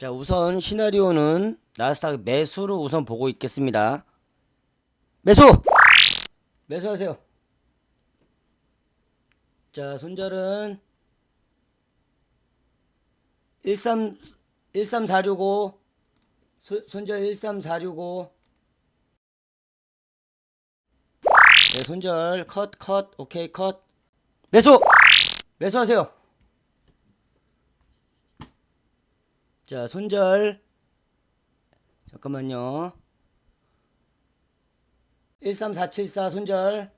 자, 우선 시나리오는 나스닥 매수로 우선 보고 있겠습니다. 매수! 매수하세요. 자, 손절은 13 13465 소- 손절 13465 네, 손절 컷 컷 오케이 컷 매수! 매수하세요. 자, 손절. 잠깐만요. 13474 손절.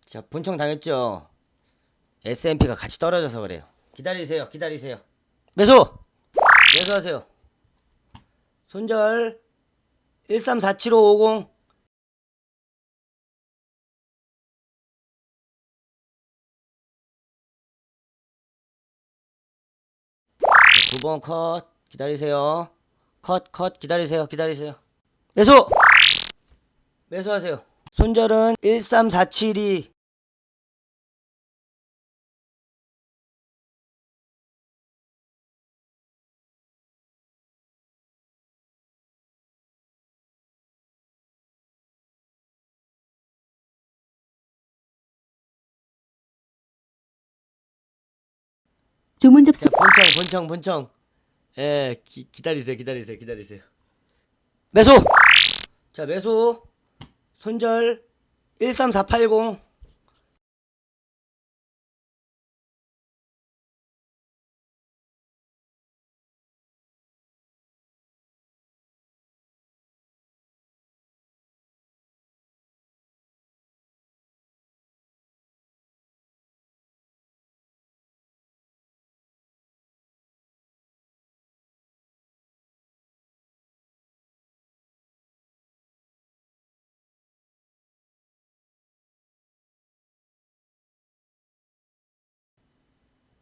자, 본청 당했죠. S&P가 같이 떨어져서 그래요. 기다리세요. 기다리세요. 매수! 매수하세요. 손절 1347550 두 번 컷 기다리세요. 컷 컷 기다리세요. 기다리세요. 매수! 매수하세요. 손절은 13472 주문 접수 자, 본청, 본청, 본청. 예, 기, 기다리세요, 기다리세요, 기다리세요. 매수! 자, 매수. 손절 13480.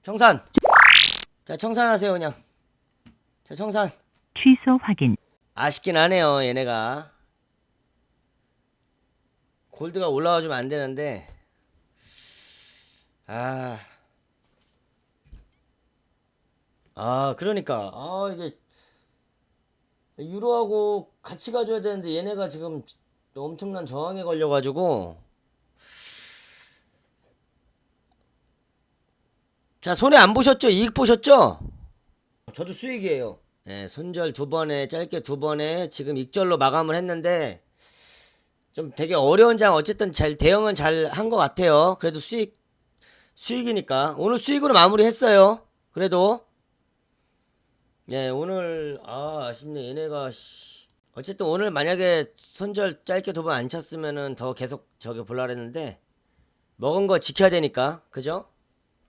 청산. 자, 청산하세요, 그냥. 자, 청산. 취소 확인 아쉽긴 하네요, 얘네가. 골드가 올라와 주면 안 되는데. 아. 아, 그러니까. 아, 이게 유로하고 같이 가줘야 되는데 얘네가 지금 엄청난 저항에 걸려 가지고 자, 손해 안 보셨죠? 이익 보셨죠? 저도 수익이에요. 네, 손절 두 번에 짧게 두 번에 지금 익절로 마감을 했는데 좀 되게 어려운 장 어쨌든 잘 대응은 잘 한 것 같아요. 그래도 수익 수익이니까 오늘 수익으로 마무리했어요. 그래도 네 오늘 아 아쉽네 얘네가 씨. 어쨌든 오늘 만약에 손절 짧게 두 번 안 쳤으면은 더 계속 저기 볼라 그랬는데 먹은 거 지켜야 되니까 그죠?